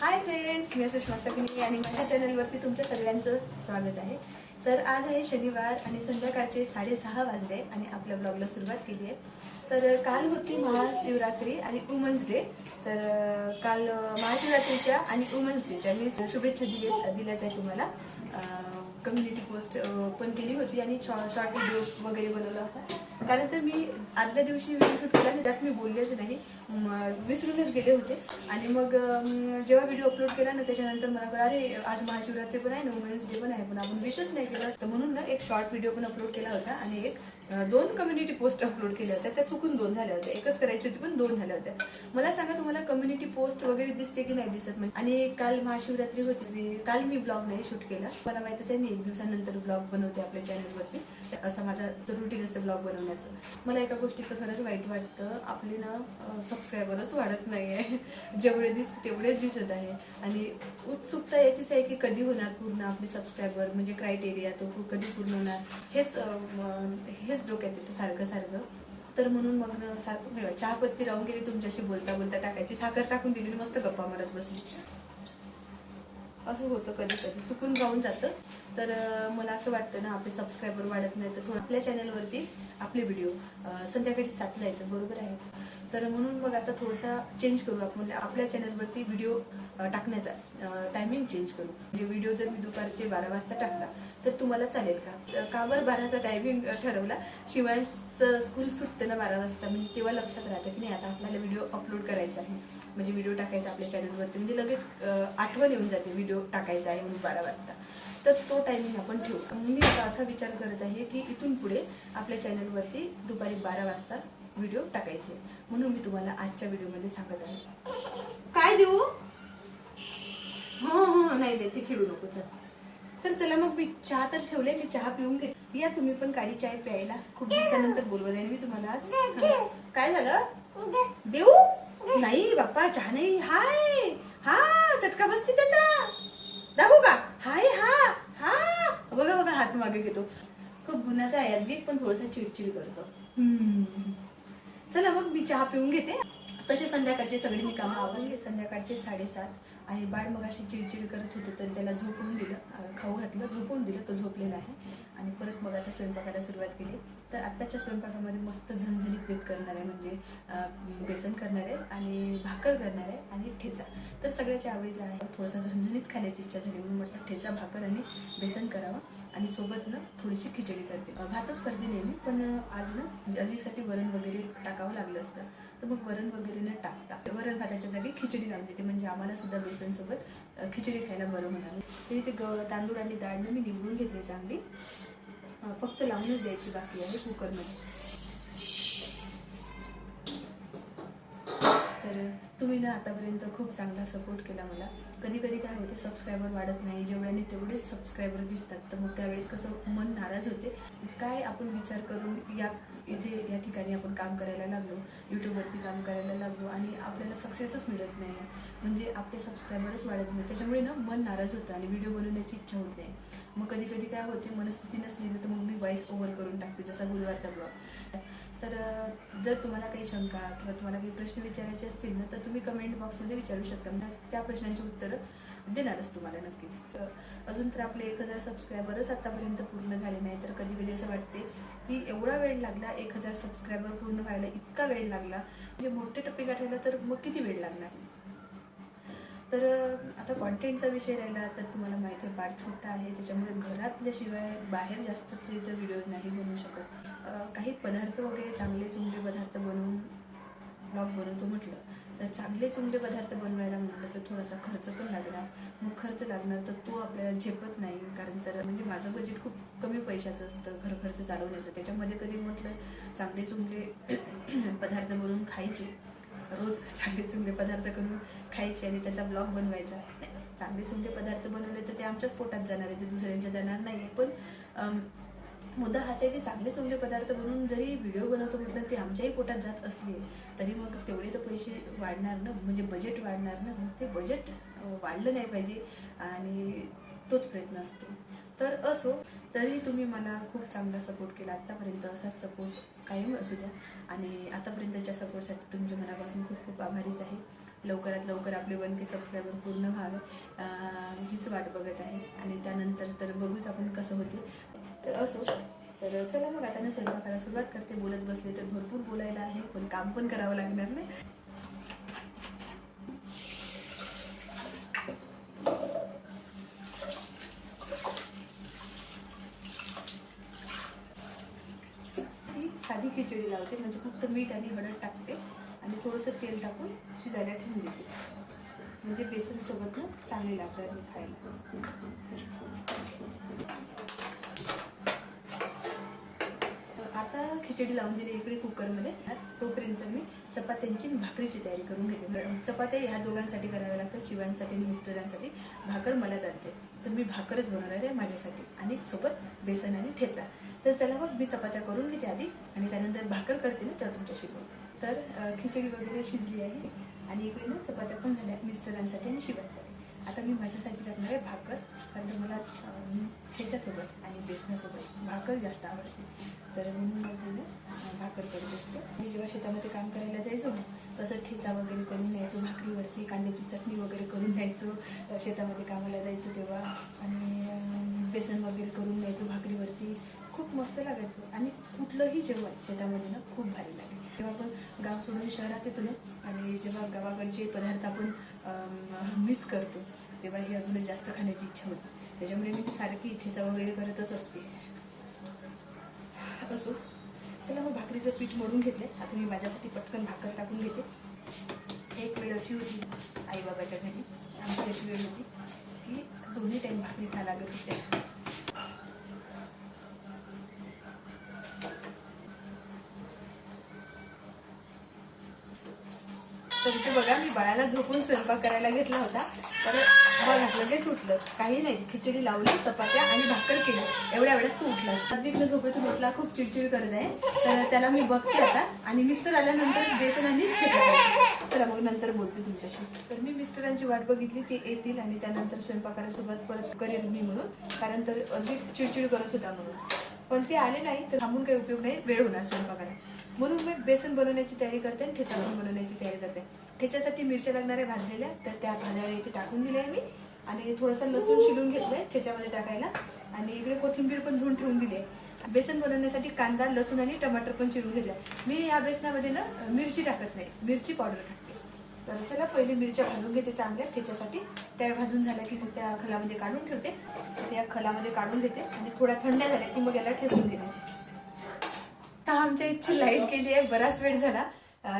हाय friends मी सुषमा सगनी आणि माझ्या चॅनलवरती तुमच्या सगळ्यांचं स्वागत आहे. तर आज आहे शनिवार आणि संध्याकाळचे साडेसहा वाजले आणि आपल्या ब्लॉगला सुरुवात केली आहे. तर काल होती महाशिवरात्री आणि वुमन्स डे तर काल महाशिवरात्रीच्या आणि वुमन्स डेच्या मी शुभेच्छा दिल्या दिल्याच आहे तुम्हाला. कम्युनिटी पोस्ट पण केली होती आणि शॉर्ट व्हिडिओ वगैरे बनवला होता. कारण तर मी आदल्या दिवशी व्हिडिओ शूट केला आणि त्यात मी बोललेच नाही. विसरूनच गेले होते. आणि मग जेव्हा व्हिडिओ अपलोड केला ना त्याच्यानंतर मला कळलं अरे आज महाशिवरात्री पण आहे ना वुमेन्स डे पण आहे पण आपण विशच नाही केलं. तर म्हणून ना एक शॉर्ट व्हिडिओ पण अपलोड केला होता आणि एक दोन कम्युनिटी पोस्ट अपलोड केल्या होत्या. त्या चुकून दोन झाल्या होत्या. एकच करायची होती पण दोन झाल्या होत्या. मला सांगा तुम्हाला कम्युनिटी पोस्ट वगैरे दिसते की नाही दिसत? म्हणजे आणि काल महाशिवरात्री होती काल मी ब्लॉग नाही शूट केला. मला माहितच आहे मी एक दिवसानंतर ब्लॉग बनवते आपल्या चॅनलवरती असं माझा रुटीन असतं ब्लॉग बनवण्याचं. मला एका गोष्टीचं खरंच वाईट वाटतं. आपली ना सबस्क्रायबरच वाढत नाही आहे जेवढे दिसते तेवढेच दिसत आहे. आणि उत्सुकता याचीच आहे की कधी होणार पूर्ण आपली सबस्क्रायबर म्हणजे क्रायटेरिया तो कधी पूर्ण होणार? हेच हेच म- डोक्यात येतं सारखं सारखं. तर म्हणून मग सारखं चहापत्ती चहा पत्ती राहून गेली तुमच्याशी बोलता बोलता टाकायची. साखर टाकून दिली मस्त गप्पा मारत बसली. असं होतं कधी कधी चुकून राहून जातं. तर मला असं वाटतं ना आपले सबस्क्रायबर वाढत नाही तर थोडं आपल्या चॅनलवरती आपले व्हिडिओ संध्याकाळी सातला येतात. बरोबर आहे? तर म्हणून मग आता थोडासा चेंज करू आपण. आपल्या चॅनलवरती व्हिडिओ टाकण्याचा टायमिंग चेंज करू. म्हणजे व्हिडिओ जर मी दुपारचे बारा वाजता टाकला तर तुम्हाला चालेल का? का बरं बाराचा टायमिंग ठरवला. शिवायचं स्कूल सुटतं ना बारा वाजता म्हणजे तेव्हा लक्षात राहतं की नाही आता आपल्याला व्हिडिओ अपलोड करायचा आहे. म्हणजे व्हिडिओ टाकायचा आपल्या चॅनलवरती म्हणजे लगेच आठवण येऊन जाते व्हिडिओ टाकायचा आहे म्हणून बारा वाजता. तर तो टायमिंग आपण ठेवू. मी आता असा विचार करत आहे की इथून पुढे आपल्या चॅनलवरती दुपारी बारा वाजता व्हिडिओ टाकायचे. म्हणून मी तुम्हाला आजच्या व्हिडिओमध्ये सांगत आहे. काय देऊ? हो हो नाही देते खेळू नको चल. तर चला मग मी चहा तर ठेवले मी चहा पिऊन घे या तुम्ही पण काळी चाय प्यायला. खूप दिवसानंतर बोलवत आहे मी तुम्हाला आज. काय झालं? देऊ? नाही बाप्पा चहा नाही. हाय! हा चटका बसते त्याचा. दाखवू का? हाय हा बघा बघा हात मागे घेतो. खूप गुन्हाचा आहे. अद्विक पण थोडासा चिडचिड करतो. चला मग मी चहा पिऊन घेते. तसे संध्याकाळचे सगळे मी कामं आवडले संध्याकाळचे साडेसात. आणि बाळ मग अशी चिडचिड करत होतं तर त्याला झोपवून दिलं. खाऊ घातलं झोपवून दिलं तो झोपलेला आहे. आणि परत मग आता स्वयंपाकाला सुरुवात केली. तर आत्ताच्या स्वयंपाकामध्ये मस्त झणझणीत बेत करणार आहे म्हणजे बेसन करणार आहे आणि भाकर करणार आहे आणि ठेचा. तर सगळ्याच्या आवडीचा आहे थोडंसं झणझणीत खाण्याची इच्छा झाली. म्हणून म्हटलं ठेचा भाकर आणि बेसन करावं. आणि सोबत ना थोडीशी खिचडी करते. भातच करते नेहमी पण आज ना म्हणजे वरण वगैरे टाकावं लागलं असतं. तर मग वरण वगैरे न टाकता. वरण भाताच्या जागी खिचडी लावून देते म्हणजे आम्हाला सुद्धा बेसन सोबत खिचडी खायला बरं म्हणाले. तरी ते ग तांदूळ आणि डाळनं मी निवडून घेतली चांगली. फक्त लावूनच द्यायची बाकी आहे कुकरमध्ये. तर तुम्ही ना आतापर्यंत खूप चांगला सपोर्ट केला मला. कधी कधी काय होते सबस्क्रायबर वाढत नाही जेवढ्याने तेवढेच सबस्क्रायबर दिसतात. तर मग त्यावेळेस कसं मन नाराज होते. काय आपण विचार करून या इथे या ठिकाणी आपण काम करायला लागलो यूट्यूबवरती काम करायला लागलो आणि आपल्याला सक्सेसच मिळत नाही. म्हणजे आपले सबस्क्रायबरच वाढत नाही. त्याच्यामुळे ना मन नाराज होतं आणि व्हिडिओ बनवण्याची इच्छा होत नाही. मग कधी कधी काय होते मनस्थिती नसली तर मग मी वॉइस ओव्हर करून टाकते जसा गुरुवारचा ब्लॉग तर जर तुम्हाला काही शंका किंवा तुम्हाला काही प्रश्न विचारायचे असतील ना तर तुम्ही कमेंट बॉक्समध्ये विचारू शकता. त्या प्रश्नांची उत्तर देणारच तुम्हाला नक्कीच. अजून तर आपले एक हजार सबस्क्रायबरच आतापर्यंत पूर्ण झाले नाही तर कधी कधी असं वाटते की एवढा वेळ लागला एक हजार सबस्क्रायबर पूर्ण व्हायला इतका वेळ लागला. म्हणजे मोठे टप्पे गाठायला तर मग किती वेळ लागणार? तर आता कॉन्टेंटचा विषय राहिला तर तुम्हाला माहिती आहे बाळ छोटा आहे त्याच्यामुळे घरातल्याशिवाय बाहेर जास्तच इथं व्हिडिओज नाही बनवू शकत. काही पदार्थ वगैरे चांगले चुंगले पदार्थ बनवून ब्लॉग बनवतो म्हटलं तर चांगले चुंगले पदार्थ बनवायला म्हटलं तर थोडासा खर्च पण लागणार. मग खर्च लागणार तर तो आपल्याला झेपत नाही कारण तर म्हणजे माझं बजेट खूप कमी पैशाचं असतं घर खर्च चालवण्याचं. त्याच्यामध्ये कधी म्हटलं चांगले चुंगले पदार्थ बनवून खायचे. रोज चांगले चुंगले पदार्थ करून खायचे आणि त्याचा ब्लॉग बनवायचा. चांगले चुंगले पदार्थ बनवले तर ते आमच्याच पोटात जाणार आहे ते दुसऱ्यांच्या जाणार नाही आहे पण मुद्दा हाच आहे की चांगले चांगले पदार्थ बनवून जरी व्हिडिओ बनवतो म्हटलं ते आमच्याही पोटात जात असले तरी मग तेवढे तर पैसे वाढणार ना? म्हणजे बजेट वाढणार ना? मग ते बजेट वाढलं नाही पाहिजे आणि तोच प्रयत्न असतो. तर असो तरी तुम्ही मला खूप चांगला सपोर्ट केला. आत्तापर्यंत असाच सपोर्ट कायम असू द्या. आणि आतापर्यंतच्या सपोर्टसाठी तुमच्या मनापासून खूप खूप आभारीच आहे. लवकरात लवकर आपले वन के सबस्क्रायबर पूर्ण व्हावे. हीच वाट बघत आहे. आणि त्यानंतर तर बघूच आपण कसं होते. तर असो. तर चला मग आता मी स्वयंपाकाला सुरुवात करते. बोलत बसले तर भरपूर बोलायला आहे पण काम पण करावं लागणार नाही ती साधी खिचडी लावते म्हणजे फक्त मीठ आणि हळद टाकते आणि थोडंसं तेल टाकून शिजायला ठेवून देते. म्हणजे बेसनसोबत ना चांगली लागतात खायला आता खिचडी लावून दिली इकडे कुकरमध्ये. तोपर्यंत मी चपात्यांची भाकरीची तयारी करून घेते. म्हणजे चपात्या ह्या दोघांसाठी कराव्या लागतात शिवांसाठी आणि मिस्टरांसाठी. भाकर मला जाते. तर मी भाकरच बनवणार आहे माझ्यासाठी. आणि सोबत बेसन आणि ठेचा. तर चला मग मी चपात्या करून घेते आधी आणि त्यानंतर भाकर करते ना तेव्हा तुमच्याशी बोलते तर खिचडी वगैरे शिजली आहे. आणि इकडे ना चपात्या पण झाल्या मिस्टरांसाठी आणि शिवांसाठी. आता मी माझ्यासाठी टाकणार आहे भाकर कारण मला ह्याच्यासोबत ठेच्यासोबत आणि बेसनासोबत भाकर जास्त आवडते. तर म्हणून मग मी भाकर करत असते. मी जेव्हा शेतामध्ये काम करायला जायचो ना तसं ठेचा वगैरे करून न्यायचो भाकरीवरती कांद्याची चटणी वगैरे करून न्यायचो शेतामध्ये कामाला जायचो तेव्हा. आणि बेसन वगैरे करून न्यायचो भाकरीवरती. खूप मस्त लागायचं. आणि कुठलंही जेवण शेतामध्ये ना खूप भारी लागेल. तेव्हा आपण गाव सोडून शहरात येतो ना आणि जेव्हा गावाकडचे पदार्थ आपण मिस करतो तेव्हा ही अजूनच जास्त खाण्याची इच्छा होती. त्याच्यामुळे मी सारखी ठेचा वगैरे करतच असते. असो. चला मग भाकरीचं पीठ मळून घेतले आता मी माझ्यासाठी पटकन भाकर टाकून घेते. एक वेळ अशी होती आईबाबाच्या घरी. आमची अशी वेळ होती की दोन्ही टाईम भाकरी खा लागत होत्या. तर ते बघा मी बाळाला झोपून स्वयंपाक करायला घेतला होता. तर बघा लगेच उठलं काही नाही खिचडी लावली चपात्या आणि भाकर केलं. एवढ्या वेळात तू उठला. सात्विकला झोपेतून उठला खूप चिडचिड करत आहे. तर त्याला मी बघते आता. आणि मिस्टर आल्यानंतर बेसन आणि करते. चला मग नंतर बोलते तुमच्याशी. तर मी मिस्टरांची वाट बघितली ते येतील आणि त्यानंतर स्वयंपाकाला सुरुवात परत करेल मी म्हणून. कारण तर अगदी चिडचिड करत होता म्हणून. पण ते आले नाही तर थांबून काही उपयोग नाही. वेळ होणार स्वयंपाकाला. म्हणून मी बेसन बनवण्याची तयारी करते आणि ठेचा पण बनवण्याची तयारी करते. ठेच्यासाठी मिरच्या लागणाऱ्या भाजलेल्या तर त्या भाज्या इथे टाकून दिल्या आहे मी. आणि थोडंसं लसूण शिलून घेतलंय ठेच्यामध्ये टाकायला. आणि इकडे कोथिंबीर पण धुवून ठेवून दिली. आहे बेसन बनवण्यासाठी कांदा लसूण आणि टमाटर पण चिरून घेतलाय मी या बेसनामध्ये ना मिरची टाकत नाही. मिरची पावडर टाकते. तर चला पहिले मिरच्या भाजून घेते चांगल्या ठेच्यासाठी. त्या भाजून झाल्या की मग त्या खलामध्ये काढून ठेवते. त्या खलामध्ये काढून घेते. आणि थोड्या थंड्या झाल्या की मग याला ठेचून घेते आता आमच्या इथची लाइट गेली आहे बराच वेळ झाला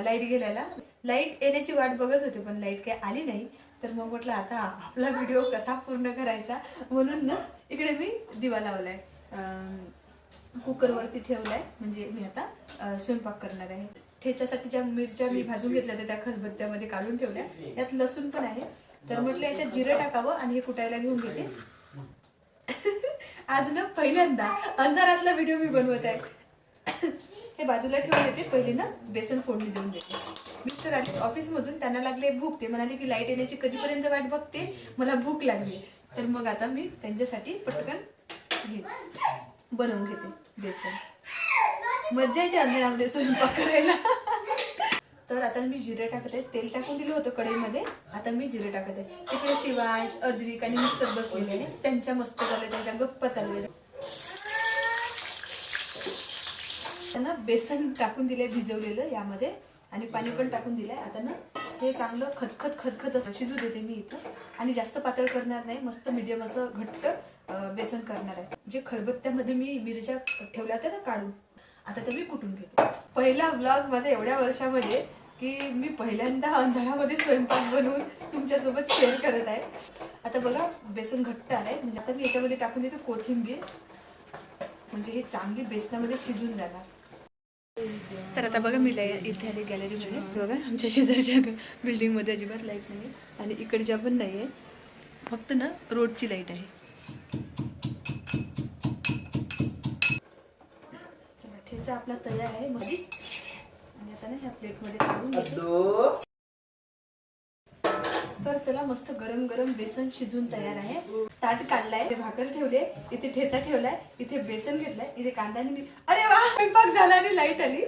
लाइट गेल्याला लाइट येण्याची वाट बघत होते पण लाइट काही आली नाही. तर मग म्हटलं आता आपला व्हिडिओ कसा पूर्ण करायचा? म्हणून ना इकडे मी दिवा लावलाय. कुकरवरती ठेवलाय. म्हणजे मी आता स्वयंपाक करणार आहे. ठेच्यासाठी ज्या मिरच्या मी भाजून घेतल्या होत्या त्या खलबत्त्यामध्ये काढून ठेवल्या. त्यात लसूण पण आहे. तर म्हटलं याच्यात जिरं टाकावं आणि हे कुटायला घेऊन घेते. आज ना पहिल्यांदा अंधारातला व्हिडिओ मी बनवत आहे. हे बाजूला ठेवून देते. पहिले ना बेसन फोडणी देऊन देते. मिस्टर आले ऑफिसमधून त्यांना लागले भूक. ते म्हणाले की लाइट येण्याची कधीपर्यंत वाट बघते? मला भूक लागली. तर मग आता मी त्यांच्यासाठी पटकन हे बनवून घेते बेसन. मज्जा येते अंधारामध्ये स्वयंपाक करायला. तर आता मी जिरे टाकत आहे. तेल टाकून दिलं होतं कढईमध्ये. आता मी जिरे टाकत आहे. तिकडे शिवाज अद्विक आणि मिस्टर बसलेले आहे त्यांच्या मस्त चालू आहे त्यांच्या गप्पा चालू आहे त्यांना बेसन टाकून दिलंय भिजवलेलं यामध्ये. आणि पाणी पण टाकून दिलंय. आता ना हे चांगलं खतखत खतखत असं शिजू देते मी इथं. आणि जास्त पातळ करणार नाही. मस्त मीडियम असं घट्ट बेसन करणार आहे. जे खलबत्त्यामध्ये मी मिरच्या ठेवल्या होत्या ना काढून आता ते मी कुटून घेते. पहिला ब्लॉग माझा एवढ्या वर्षामध्ये की मी पहिल्यांदा अंधारामध्ये स्वयंपाक बनवून तुमच्यासोबत शेअर करत आहे. आता बघा बेसन घट्ट आहे म्हणजे आता मी याच्यामध्ये टाकून देते कोथिंबीर. म्हणजे हे चांगली बेसनामध्ये शिजून जाणार. तर आता बघा मी इथे आले गॅलरीमध्ये बघा आमच्या शेजारच्या बिल्डिंगमध्ये अजिबात लाइट नाही आहे आणि इकडच्या पण नाही आहे फक्त ना रोडची लाइट आहे. ठेचा आपला तयार आहे मध्ये आणि आता ना ह्या प्लेटमध्ये काढून तर चला मस्त गरम गरम बेसन शिजून तयार आहे. ताट काढलाय भाकर ठेवले इथे ठेचा ठेवलाय इथे बेसन घेतलाय इथे कांदा मी अरे वा स्वयंपाक झाला आणि लाइट आली.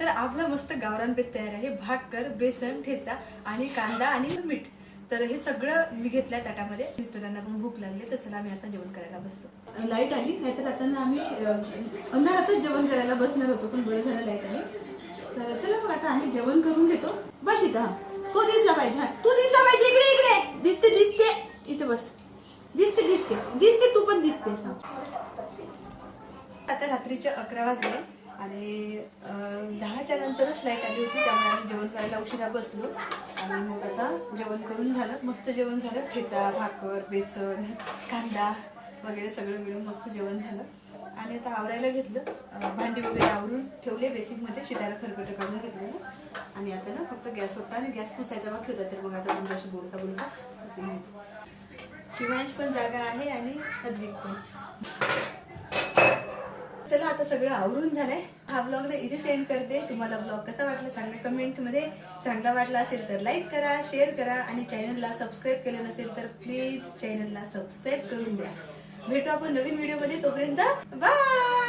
तर आपला मस्त गावरान बेत तयार आहे. भाकर बेसन ठेचा आणि कांदा आणि मीठ. तर हे सगळं मी घेतलंय ताटामध्ये. मिस्टरांना पण भूक लागली तर चला आम्ही आता जेवण करायला बसतो. लाइट आली नाहीतर आता ना आम्ही अंधारातच जेवण करायला बसणार होतो पण बरं झालं लाइट आली. तर चला मग आता आम्ही जेवण करून घेतो. बस इथं. तो दिसला पाहिजे. हा तू दिसला पाहिजे. इकडे इकडे. दिसते दिसते. इथे बस. दिसते दिसते. दिसते तू पण दिसते. हा. आता रात्रीचे अकरा वाजले आणि दहाच्या नंतरच लाइट आली होती. त्यामुळे आम्ही जेवण करायला उशिरा बसलो. आणि मग आता जेवण करून झालं. मस्त जेवण झालं. ठेचा भाकर बेसन कांदा वगैरे सगळं मिळून मस्त जेवण झालं. आणि आता आवरायला घेतलं. भांडी वगैरे आवरून ठेवले बेसिकमध्ये शितारा खरकटं काढून घेतलेलं. आणि आता ना फक्त गॅस होता आणि गॅस पुसायचा बाकी होता तर मग आता तुमच्याशी बोलता बोलता पुसून शिवांश पण जागा आहे आणि अद्विक पण. चला आता सगळं आवरून झालंय. हा ब्लॉग ना इथे सेंड करते. तुम्हाला ब्लॉग कसा वाटला सांगा कमेंटमध्ये चांगला वाटला असेल तर लाईक करा शेअर करा आणि चॅनलला सबस्क्राईब केलं नसेल तर प्लीज चॅनलला सबस्क्राईब करून द्या भेटू आपण नवीन व्हिडिओमध्ये तोपर्यंत बाय